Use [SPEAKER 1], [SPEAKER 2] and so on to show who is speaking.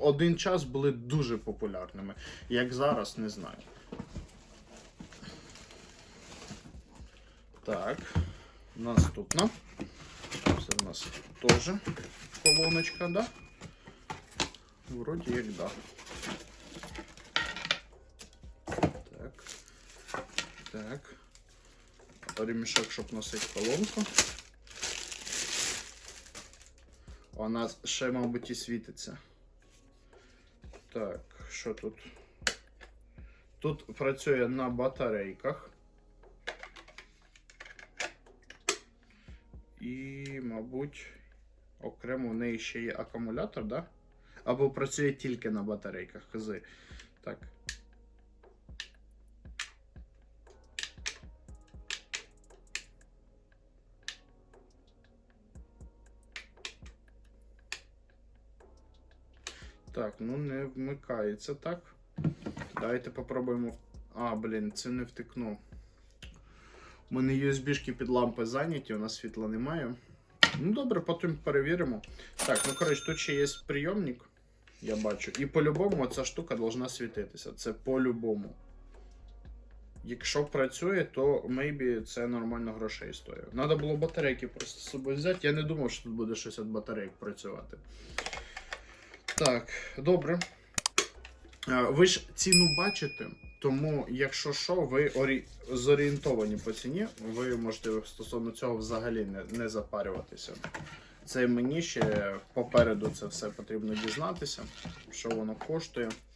[SPEAKER 1] один час були дуже популярними. Як зараз, не знаю. Так, наступна. Це в нас теж колоночка, да? Вроді як да. Так. Так. Ремішок, щоб носити колонку. Вона ще, мабуть, і світиться. Так, що тут? Тут працює на батарейках. І, мабуть, окремо в неї ще є акумулятор, да? Або працює тільки на батарейках. Хази. Так. Так, ну не вмикається так. Давайте попробуємо. А, блін, це не втикнув. У мене USB-шки під лампи зайняті, у нас світла немає. Ну добре, потім перевіримо. Так, ну коротше, тут ще є прийомник, я бачу. І по-любому ця штука должна світитися. Це по-любому. Якщо працює, то maybe це нормально грошей стоїть. Надо було батарейки просто з собою взяти. Я не думав, що тут буде щось від батарейок працювати. Так, добре. Е, Ви ж ціну бачите, тому якщо що, ви орі... зорієнтовані по ціні, ви можете стосовно цього взагалі не, не запарюватися. Це мені ще попереду це все потрібно дізнатися, що воно коштує.